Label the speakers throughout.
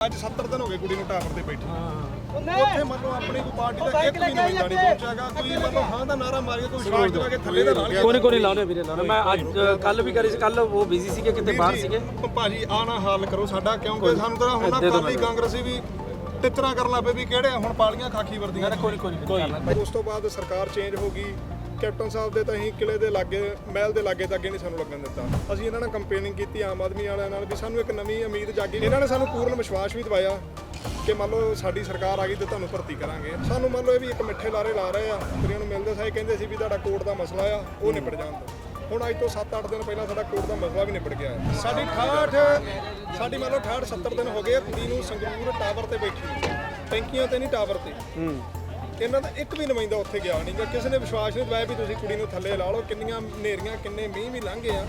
Speaker 1: ਅੱਜ 70 ਦਿਨ ਹੋ ਗਏ ਕੁੜੀ ਨੂੰ ਟਾਵਰ ਤੇ ਬੈਠੀ। ਉੱਥੇ ਮੰਨ ਲਓ ਆਪਣੀ ਕੋਈ ਪਾਰਟੀ ਦਾ ਇੱਕ ਵੀ ਨੁਮਾਇੰਦਾ ਨਹੀਂ ਪਹੁੰਚਿਆਗਾ ਕੋਈ ਮੰਨ ਲਓ ਹਾਂ ਦਾ ਨਾਰਾ ਮਾਰਿਆ ਕੋਈ ਵਿਸ਼ਵਾਸ ਦਵਾ ਕੇ ਥੱਲੇ ਦਾ ਲਾ ਲਿਆ
Speaker 2: ਕੋਈ ਕੋਈ ਲਾਉਣੇ ਵੀਰੇ ਲਾਉਣੇ ਮੈਂ ਅੱਜ ਕੱਲ ਵੀ ਕਰੀ ਸੀ ਕੱਲ ਉਹ ਬਿਜ਼ੀ ਸੀਗੇ ਕਿਤੇ ਬਾਹਰ ਸੀਗੇ।
Speaker 1: ਭਾਜੀ ਆ ਨਾ ਹਾਲ ਕਰੋ ਸਾਡਾ ਕਿਉਂਕਿ ਸਾਨੂੰ ਤਾਂ ਹੁਣ ਨਾ ਕਾਲੀ ਕਾਂਗਰਸੀ ਵੀ ਟਿੱਚਰਾਂ ਕਰਨ ਲੱਗ ਪਏ ਵੀ ਕਿਹੜੇ ਹੁਣ ਪਾਲੀਆਂ ਖਾਕੀ ਵਰਦੀਆਂ।
Speaker 2: ਕੋਈ ਕੋਈ
Speaker 1: ਉਸ ਤੋਂ ਬਾਅਦ ਸਰਕਾਰ ਚੇਂਜ ਹੋ ਗਈ ਕੈਪਟਨ ਸਾਹਿਬ ਦੇ ਤਾਂ ਅਸੀਂ ਕਿਲੇ ਦੇ ਲਾਗੇ, ਮਹਿਲ ਦੇ ਲਾਗੇ ਤੱਕ ਨਹੀਂ ਸਾਨੂੰ ਲੱਗਣ ਦਿੱਤਾ। ਅਸੀਂ ਇਹਨਾਂ ਨਾਲ ਕੰਪੇਨਿੰਗ ਕੀਤੀ ਆਮ ਆਦਮੀ ਵਾਲਿਆਂ ਨਾਲ ਵੀ ਸਾਨੂੰ ਇੱਕ ਨਵੀਂ ਉਮੀਦ ਜਾਗੀ। ਇਹਨਾਂ ਨੇ ਸਾਨੂੰ ਪੂਰਨ ਵਿਸ਼ਵਾਸ ਵੀ ਦਿਵਾਇਆ ਕਿ ਮੰਨ ਲਓ ਸਾਡੀ ਸਰਕਾਰ ਆ ਗਈ ਤੇ ਤੁਹਾਨੂੰ ਭਰਤੀ ਕਰਾਂਗੇ। ਸਾਨੂੰ ਮੰਨ ਲਓ ਇਹ ਵੀ ਇੱਕ ਮਿੱਠੇ ਲਾਰੇ ਲਾ ਰਹੇ ਆ। ਕੁੜੀਆਂ ਨੂੰ ਮਿਲਦੇ ਸਾਏ ਕਹਿੰਦੇ ਸੀ ਵੀ ਤੁਹਾਡਾ ਕੋਰਟ ਦਾ ਮਸਲਾ ਆ, ਉਹ ਨਿਬੜ ਜਾਣ ਜਾਂਦਾ ਹੁਣ ਅੱਜ ਤੋਂ 7-8 ਦਿਨ ਪਹਿਲਾਂ ਸਾਡਾ ਕੋਰਟ ਦਾ ਮਸਲਾ ਵੀ ਨਿਬੜ ਗਿਆ ਹੈ। ਸਾਡੀ 68 ਸਾਡੀ ਮੰਨ ਲਓ 68 70 ਦਿਨ ਹੋ ਗਏ ਕੁੜੀ ਨੂੰ ਸੰਗਰੂਰ ਟਾਵਰ ਤੇ ਬੈਠੀ। ਟੈਂਕੀਆਂ ਤੇ ਨਹੀਂ ਟਾਵਰ ਤੇ। ਇਹਨਾਂ ਦਾ ਇੱਕ ਵੀ ਨੁਮਾਇੰਦਾ ਉੱਥੇ ਗਿਆ ਨਹੀਂਗਾ। ਕਿਸੇ ਨੇ ਵਿਸ਼ਵਾਸ ਨਹੀਂ ਦਿਵਾਇਆ ਵੀ ਤੁਸੀਂ ਕੁੜੀ ਨੂੰ ਥੱਲੇ ਲਾ ਲਓ। ਕਿੰਨੀਆਂ ਹਨੇਰੀਆਂ, ਕਿੰਨੇ ਮੀਂਹ ਵੀ ਲੰਘੇ ਆ।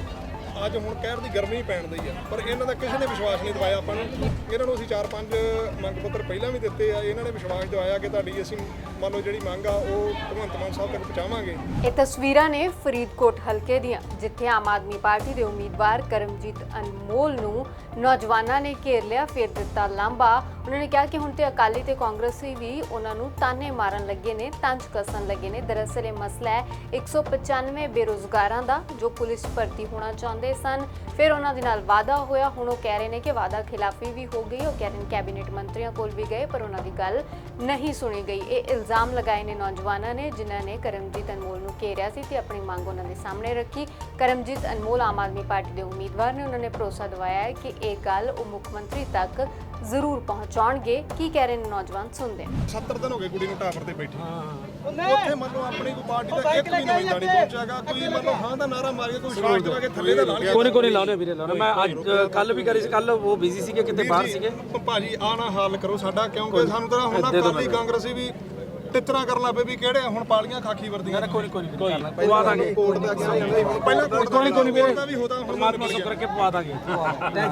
Speaker 1: ਅੱਜ ਹੁਣ ਕਹਿਰ ਦੀ ਗਰਮੀ ਪੈਣ ਦਈ ਆ, ਪਰ ਇਹਨਾਂ ਦਾ ਕਿਸੇ ਨੇ ਵਿਸ਼ਵਾਸ ਨਹੀਂ ਦਿਵਾਇਆ ਆਪਾਂ ਨੂੰ। ਇਹਨਾਂ ਨੂੰ ਅਸੀਂ 4-5 ਮੰਗ ਪੱਤਰ ਪਹਿਲਾਂ ਵੀ ਦਿੱਤੇ ਆ, ਇਹਨਾਂ ਨੇ ਵਿਸ਼ਵਾਸ ਦਿਵਾਇਆ ਕਿ ਤੁਹਾਡੀ ਅਸੀਂ ਮੰਨ ਲਓ ਜਿਹੜੀ ਮੰਗ ਆ, ਉਹ ਭਗਵੰਤ ਮਾਨ ਸਾਹਿਬ ਤੱਕ ਪਹੁੰਚਾਵਾਂਗੇ।
Speaker 3: ਇਹ ਤਸਵੀਰਾਂ ਨੇ ਫਰੀਦਕੋਟ ਹਲਕੇ ਦੀਆਂ, ਜਿੱਥੇ ਆਮ ਆਦਮੀ ਪਾਰਟੀ ਦੇ ਉਮੀਦਵਾਰ ਕਰਮਜੀਤ ਅਨਮੋਲ ਨੂੰ ਨੌਜਵਾਨਾਂ ਨੇ ਘੇਰ ਲਿਆ, ਫਿਰ ਦਿੱਤਾ ਲਾਂਬਾ ਉਹਨਾਂ ਨੇ ਕਿਹਾ ਕਿ ਹੁਣ ਤੇ ਅਕਾਲੀ ਤੇ ਕਾਂਗਰਸੀ ਵੀ ਉਹਨਾਂ ਨੂੰ ਤਾਨੇ ਮਾਰਨ ਲੱਗੇ ਨੇ, ਤੰਜ ਕਸਣ ਲੱਗੇ ਨੇ। ਦਰਅਸਲ ਇਹ ਮਸਲਾ ਹੈ 195 ਬੇਰੋਜ਼ਗਾਰਾਂ ਦਾ, ਜੋ ਪੁਲਿਸ ਭਰਤੀ ਹੋਣਾ ਚਾਹੁੰਦੇ ਸਨ। ਫਿਰ ਉਹਨਾਂ ਦੇ ਨਾਲ ਵਾਅਦਾ ਹੋਇਆ। ਹੁਣ ਉਹ ਕਹਿ ਰਹੇ ਨੇ ਕਿ ਵਾਅਦਾ ਖਿਲਾਫੀ ਵੀ ਹੋ ਗਈ। ਉਹ ਕਹਿ ਰਹੇ ਨੇ ਕੈਬਨਿਟ ਮੰਤਰੀਆਂ ਕੋਲ ਵੀ ਗਏ ਪਰ ਉਹਨਾਂ ਦੀ ਗੱਲ ਨਹੀਂ ਸੁਣੀ ਗਈ। ਇਹ ਇਲਜ਼ਾਮ ਲਗਾਏ ਨੇ ਨੌਜਵਾਨਾਂ ਨੇ ਜਿਨ੍ਹਾਂ ਨੇ ਕਰਮਜੀਤ ਅਨਮੋਲ ਨੂੰ ਘੇਰਿਆ ਸੀ ਤੇ ਆਪਣੀ ਮੰਗ ਉਹਨਾਂ ਦੇ ਸਾਹਮਣੇ ਰੱਖੀ। ਕਰਮਜੀਤ ਅਨਮੋਲ ਆਮ ਆਦਮੀ ਪਾਰਟੀ ਦੇ ਉਮੀਦਵਾਰ ਨੇ। ਉਹਨਾਂ ਨੇ ਭਰੋਸਾ ਦਿਵਾਇਆ ਹੈ ਕਿ ਇਹ ਗੱਲ ਉਹ ਮੁੱਖ ਮੰਤਰੀ ਤੱਕ ਜ਼ਰੂਰ ਪਹੁੰਚਾਉਣਗੇ। ਕੀ ਕਹਿ ਰਹੇ ਨੇ ਨੌਜਵਾਨ? ਸੁਣਦੇ ਹਾਂ।
Speaker 1: 70 ਦਿਨ ਹੋ ਗਏ ਕੁੜੀ ਨੂੰ ਟਾਵਰ ਤੇ ਬੈਠੀ। ਉੱਥੇ ਮੰਨ ਲਓ ਆਪਣੀ ਕੋਈ ਪਾਰਟੀ ਦਾ ਇੱਕ ਵੀ ਨੁਮਾਇੰਦਾ ਨਹੀਂ ਪਹੁੰਚਿਆਗਾ। ਕੋਈ ਮੰਨ ਲਓ ਹਾਂ ਦਾ ਨਾਰਾ ਮਾਰਿਆ ਕੋਈ ਵਿਸ਼ਵਾਸ ਦਵਾ ਕੇ ਥੱਲੇ ਦਾ
Speaker 2: ਕੋਈ ਨਹੀਂ ਕੋਈ ਨਹੀਂ ਲਾਉਣੇ ਵੀਰੇ ਲਾਉਣੇ ਮੈਂ ਅੱਜ ਕੱਲ ਵੀ ਕਰੀ ਸੀ ਕੱਲ ਉਹ ਬਿਜ਼ੀ ਸੀਗੇ ਕਿਤੇ ਬਾਹਰ ਸੀਗੇ।
Speaker 1: ਭਾਜੀ ਆ ਨਾ ਹਾਲ ਕਰੋ ਸਾਡਾ ਕਿਉਂਕਿ ਸਾਨੂੰ ਤਾਂ ਹੁਣ ਨਾ ਕਾਲੀ ਕਾਂਗਰਸੀ ਵੀ ਟਿੱਚਰਾਂ ਕਰਨ ਲੱਗ ਪਏ ਵੀ ਕਿਹੜੇ ਹੁਣ ਪਾਲੀਆਂ ਖਾਕੀ ਵਰਦੀਆਂ।
Speaker 2: ਕੋਈ ਕੋਈ ਨਹੀਂ ਪਵਾ ਦਾਂਗੇ।
Speaker 1: ਕੋਰਟ ਦਾ ਗਿਆ ਜਾਂਦਾ ਪਹਿਲਾਂ ਕੋਰਟ ਦਾ
Speaker 2: ਕੋਈ ਨਹੀਂ ਵੀਰੇ
Speaker 1: ਦਾ ਵੀ ਹੋਦਾ ਹੁਣ
Speaker 2: ਪਰਮਾਤਮਾ ਸ਼ੁਕਰ ਕਰਕੇ ਪਵਾ ਦਾਂਗੇ।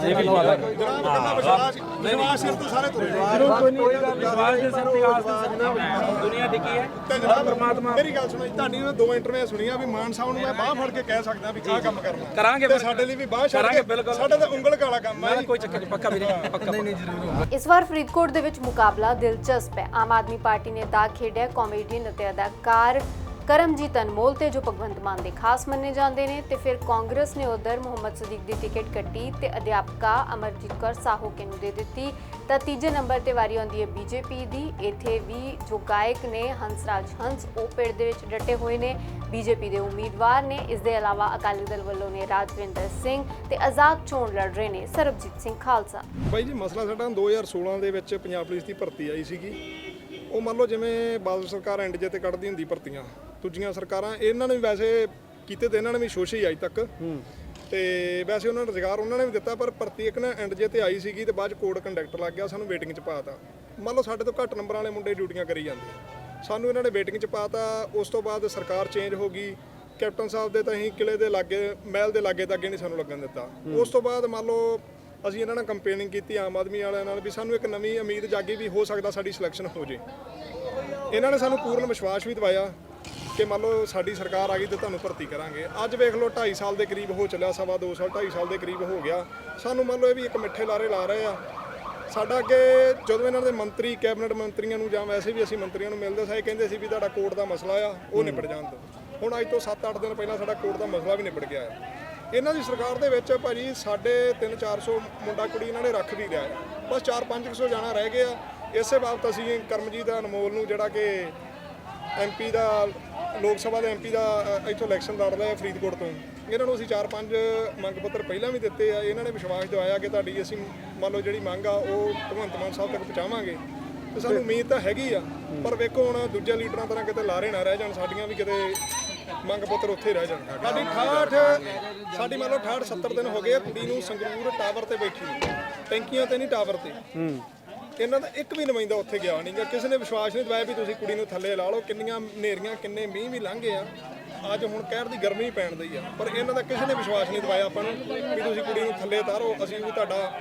Speaker 2: ਇਹ ਵੀ ਪਵਾ ਦਾਂਗੇ।
Speaker 1: ਜਨਾਬ ਕਿੰਨਾ ਵਿਸ਼ਵਾਸ ਵਿਸ਼ਵਾਸ ਸਿਰ ਤੋਂ ਸਾਰੇ ਤੁਰੇ।
Speaker 2: ਕੋਈ ਨਹੀਂ ਵਿਸ਼ਵਾਸ ਦੇ ਸਿਰ ਤੇ ਆਸ ਦੇ ਸਿਰ ਤੇ ਦੁਨੀਆ ਟਿਕੀ ਹੈ?
Speaker 1: ਤੇ ਜਨਾਬ ਪਰਮਾਤਮਾ ਮੇਰੀ ਗੱਲ ਸੁਣੋ ਜੀ, ਤੁਹਾਡੀ ਮੈਂ ਦੋ ਇੰਟਰਵਿਊ ਸੁਣੀਆਂ ਵੀ ਮਾਨ ਸਾਹਿਬ ਨੂੰ ਮੈਂ ਬਾਹ ਫੜ ਕੇ ਕਹਿ ਸਕਦਾ ਵੀ ਆਹ ਕੰਮ ਕਰਨਾ।
Speaker 2: ਕਰਾਂਗੇ
Speaker 1: ਤੇ
Speaker 2: ਫਿਰ।
Speaker 1: ਸਾਡੇ ਲਈ ਵੀ ਬਾਹ ਛੱਡ
Speaker 2: ਕਰਾਂਗੇ,
Speaker 1: ਕੇ
Speaker 2: ਬਿਲਕੁਲ।
Speaker 1: ਸਾਡਾ ਤਾਂ ਉਂਗਲ ਕਾਲਾ ਕੰਮ ਹੈ
Speaker 2: ਮੈਂ ਕੋਈ ਚੱਕਰ ਨਹੀਂ ਪੱਕਾ ਵੀਰੇ ਪੱਕਾ ਨਹੀਂ ਨਹੀਂ ਜ਼ਰੂਰ।
Speaker 3: ਇਸ ਵਾਰ ਫਰੀਦਕੋਟ ਦੇ ਵਿੱਚ ਮੁਕਾਬਲਾ ਦਿਲਚਸਪ ਹੈ। ਆਮ ਆਦਮੀ ਪਾਰਟੀ ਨੇ ਦਾਗ ਖੇਡਿਆ ਕਾਮੇਡੀਅਨ ਅਤੇ ਅਦਾਕਾਰ ਕਰਮਜੀਤ ਅਨਮੋਲ ਤੇ ਜੋ ਭਗਵੰਤ ਮਾਨ ਦੇ ਖਾਸ ਮੰਨੇ ਜਾਂਦੇ ਨੇ ਤੇ ਫਿਰ ਕਾਂਗਰਸ ਨੇ ਉਧਰ ਮੁਹੰਮਦ ਸਦੀਕ ਦੀ ਟਿਕਟ ਕੱਟੀ ਤੇ ਅਧਿਆਪਕਾ ਅਮਰਜੀਤ ਕੌਰ ਸਾਹੋਕੇ ਨੂੰ ਦੇ ਦਿੱਤੀ। ਤਾਂ ਤੀਜੇ ਨੰਬਰ ਤੇ ਵਾਰੀ ਆਉਂਦੀ ਹੈ ਬੀਜੇਪੀ ਦੀ। ਇੱਥੇ ਵੀ ਜੋ ਗਾਇਕ ਨੇ ਹੰਸਰਾਜ ਹੰਸ, ਉਹ ਪੇੜ ਦੇ ਵਿੱਚ ਡਟੇ ਹੋਏ ਨੇ। ਬੀਜੇਪੀ ਦੇ ਉਮੀਦਵਾਰ ਨੇ। ਇਸ ਦੇ ਇਲਾਵਾ ਅਕਾਲੀ ਦਲ ਵੱਲੋਂ ਨੇ ਰਾਜਵਿੰਦਰ ਸਿੰਘ ਤੇ ਆਜ਼ਾਦ ਚੋਣ ਲੜ ਰਹੇ ਨੇ। ਸਰਬਜੀਤ ਸਿੰਘ ਖਾਲਸਾ।
Speaker 1: ਬਾਈ ਜੀ, ਮਸਲਾ ਸਾਡਾ 2016 ਦੇ ਵਿੱਚ ਪੰਜਾਬ ਪੁਲਿਸ ਦੀ ਭਰਤੀ ਆਈ ਸੀਗੀ। ਉਹ ਮੰਨ ਲਓ ਜਿਵੇਂ ਬਾਦਲ ਸਰਕਾਰ ਐਂਡ ਜੇ ਤੇ ਕੱਢਦੀ ਹੁੰਦੀ ਭਰਤੀਆਂ। ਦੂਜੀਆਂ ਸਰਕਾਰਾਂ ਇਹਨਾਂ ਨੇ ਵੀ ਵੈਸੇ ਕੀਤੇ ਤੇ ਇਹਨਾਂ ਨੇ ਵੀ ਸ਼ੋਸ਼ੇ ਹੀ ਅਜ ਤੱਕ। ਤੇ ਵੈਸੇ ਉਹਨਾਂ ਨੂੰ ਰੁਜ਼ਗਾਰ ਉਹਨਾਂ ਨੇ ਵੀ ਦਿੱਤਾ ਪਰ ਭਰਤੀ ਇੱਕ ਨਾ ਐਂਡ ਜੇ ਤੇ ਆਈ ਸੀਗੀ ਤੇ ਬਾਅਦ ਚ ਕੋਡ ਕੰਡਕਟਰ ਲੱਗ ਗਿਆ ਸਾਨੂੰ ਵੇਟਿੰਗ 'ਚ ਪਾਤਾ। ਮੰਨ ਲਓ ਸਾਡੇ ਤੋਂ ਘੱਟ ਨੰਬਰਾਂ ਵਾਲੇ ਮੁੰਡੇ ਡਿਊਟੀਆਂ ਕਰੀ ਜਾਂਦੇ ਆ। ਸਾਨੂੰ ਇਹਨਾਂ ਨੇ ਵੇਟਿੰਗ 'ਚ ਪਾਤਾ ਉਸ ਤੋਂ ਬਾਅਦ ਸਰਕਾਰ ਚੇਂਜ ਹੋ ਗਈ। ਕੈਪਟਨ ਸਾਹਿਬ ਦੇ ਤਾਂ ਅਸੀਂ ਕਿਲੇ ਦੇ ਲਾਗੇ ਮਹਿਲ ਦੇ ਲਾਗੇ ਤੱਕ ਨਹੀਂ ਸਾਨੂੰ ਲੱਗਣ ਦਿੱਤਾ। ਉਸ ਤੋਂ ਬਾਅਦ ਮੰਨ ਲਓ ਅਸੀਂ ਇਹਨਾਂ ਨਾਲ ਕੰਪੇਨਿੰਗ ਕੀਤੀ ਆਮ ਆਦਮੀ ਵਾਲਿਆਂ ਨਾਲ ਵੀ ਸਾਨੂੰ ਇੱਕ ਨਵੀਂ ਉਮੀਦ ਜਾਗੀ ਵੀ ਹੋ ਸਕਦਾ ਸਾਡੀ ਸਿਲੈਕਸ਼ਨ ਹੋ ਜੇ। ਇਹਨਾਂ ਨੇ ਸਾਨੂੰ ਪੂਰਨ ਵਿਸ਼ਵਾਸ ਵੀ ਦਿਵਾਇਆ। ਕਿ ਮੰਨ ਲਓ ਸਾਡੀ ਸਰਕਾਰ ਆ ਗਈ ਤੇ ਤੁਹਾਨੂੰ ਭਰਤੀ ਕਰਾਂਗੇ। ਅੱਜ ਵੇਖ ਲਓ 2.5 ਸਾਲ ਦੇ ਕਰੀਬ ਹੋ ਚੱਲਿਆ, ਸਵਾ 2 ਸਾਲ 2.5 ਸਾਲ ਦੇ ਕਰੀਬ ਹੋ ਗਿਆ। ਸਾਨੂੰ ਮੰਨ ਲਓ ਇਹ ਵੀ ਇੱਕ ਮਿੱਠੇ ਲਾਰੇ ਲਾ ਰਹੇ ਆ। ਸਾਡਾ ਕਿ ਜਦੋਂ ਇਹਨਾਂ ਦੇ ਮੰਤਰੀ, ਕੈਬਨਿਟ ਮੰਤਰੀਆਂ ਨੂੰ ਜਾਂ ਵੈਸੇ ਵੀ ਅਸੀਂ ਮੰਤਰੀਆਂ ਨੂੰ ਮਿਲਦੇ ਸਾਏ ਕਹਿੰਦੇ ਸੀ ਵੀ ਤੁਹਾਡਾ ਕੋਰਟ ਦਾ ਮਸਲਾ ਆ, ਉਹ ਨਿਬੜ ਜਾਂਦਾ ਹੁਣ ਅੱਜ ਤੋਂ 7-8 ਦਿਨ ਪਹਿਲਾਂ ਸਾਡਾ ਕੋਰਟ ਦਾ ਮਸਲਾ ਵੀ ਨਿਬੜ ਗਿਆ ਹੈ ਇਹਨਾਂ ਦੀ ਸਰਕਾਰ ਦੇ ਵਿੱਚ ਭਾਜੀ ਸਾਡੇ 3-400 ਮੁੰਡਾ ਕੁੜੀ ਇਹਨਾਂ ਨੇ ਰੱਖ ਵੀ ਲਿਆ ਹੈ ਬਸ 4-500 ਜਾਣਾ ਰਹਿ ਗਿਆ ਇਸੇ ਬਾਬਤ ਅਸੀਂ ਕਰਮਜੀਤ ਅਨਮੋਲ ਨੂੰ ਜਿਹੜਾ ਕਿ ਐਮਪੀ ਦਾ ਲੋਕ ਸਭਾ ਦੇ ਐਮਪੀ ਦਾ ਇੱਥੋਂ ਇਲੈਕਸ਼ਨ ਲੜਦਾ ਹੈ ਫਰੀਦਕੋਟ ਤੋਂ। ਇਹਨਾਂ ਨੂੰ ਅਸੀਂ 4-5 ਮੰਗ ਪੱਤਰ ਪਹਿਲਾਂ ਵੀ ਦਿੱਤੇ ਆ। ਇਹਨਾਂ ਨੇ ਵਿਸ਼ਵਾਸ ਦਿਵਾਇਆ ਕਿ ਤੁਹਾਡੀ ਅਸੀਂ ਮੰਨ ਲਓ ਜਿਹੜੀ ਮੰਗ ਆ, ਉਹ ਭਗਵੰਤ ਮਾਨ ਸਾਹਿਬ ਤੱਕ ਪਹੁੰਚਾਵਾਂਗੇ। ਤੇ ਸਾਨੂੰ ਉਮੀਦ ਤਾਂ ਹੈਗੀ ਆ, ਪਰ ਵੇਖੋ ਹੁਣ ਦੂਜੇ ਲੀਡਰਾਂ ਤਰ੍ਹਾਂ ਕਿਤੇ ਲਾਰੇ ਨਾ ਰਹਿ ਜਾਣ, ਸਾਡੀਆਂ ਵੀ ਕਿਤੇ ਮੰਗ ਪੱਤਰ ਉੱਥੇ ਰਹਿ ਜਾਣ। ਸਾਡੀ 68 ਸਾਡੀ ਮੰਨ ਲਓ 68 70 ਦਿਨ ਹੋ ਗਏ ਆ, ਕੁੜੀ ਨੂੰ ਸੰਗਰੂਰ ਟਾਵਰ ਤੇ ਬੈਠੀ ਟੈਂਕੀਆਂ ਤੇ ਨਹੀਂ ਟਾਵਰ ਤੇ। ਇਹਨਾਂ ਦਾ ਇੱਕ ਵੀ ਨੁਮਾਇੰਦਾ ਉੱਥੇ ਗਿਆ ਨਹੀਂਗਾ। ਕਿਸੇ ਨੇ ਵਿਸ਼ਵਾਸ ਨਹੀਂ ਦਿਵਾਇਆ ਵੀ ਤੁਸੀਂ ਕੁੜੀ ਨੂੰ ਥੱਲੇ ਲਾ ਲਓ। ਕਿੰਨੀਆਂ ਹਨੇਰੀਆਂ ਕਿੰਨੇ ਮੀਂਹ ਵੀ ਲੰਘੇ ਆ। ਅੱਜ ਹੁਣ ਕਹਿਰ ਦੀ ਗਰਮੀ ਪੈਣ ਦਈ ਆ। ਪਰ ਇਹਨਾਂ ਦਾ ਕਿਸੇ ਨੇ ਵਿਸ਼ਵਾਸ ਨਹੀਂ ਦਿਵਾਇਆ ਆਪਾਂ ਨੂੰ ਵੀ ਤੁਸੀਂ ਕੁੜੀ ਨੂੰ ਥੱਲੇ ਉਤਾਰੋ ਅਸੀਂ ਵੀ ਤੁਹਾਡਾ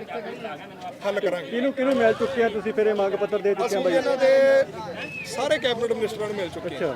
Speaker 1: ਹੱਲ ਕਰਾਂਗੇ।
Speaker 4: ਕਿਹਨੂੰ ਕਿਹਨੂੰ ਮਿਲ ਚੁੱਕਿਆ ਤੁਸੀਂ ਫਿਰ ਇਹ ਮੰਗ ਪੱਤਰ ਦੇ ਚੁੱਕੇ
Speaker 1: ਅਸੀਂ ਇਹਨਾਂ ਦੇ ਸਾਰੇ ਕੈਬਨਿਟ ਮਿਨਿਸਟਰਾਂ ਨੂੰ ਮਿਲ ਚੁੱਕੇ ਹਾਂ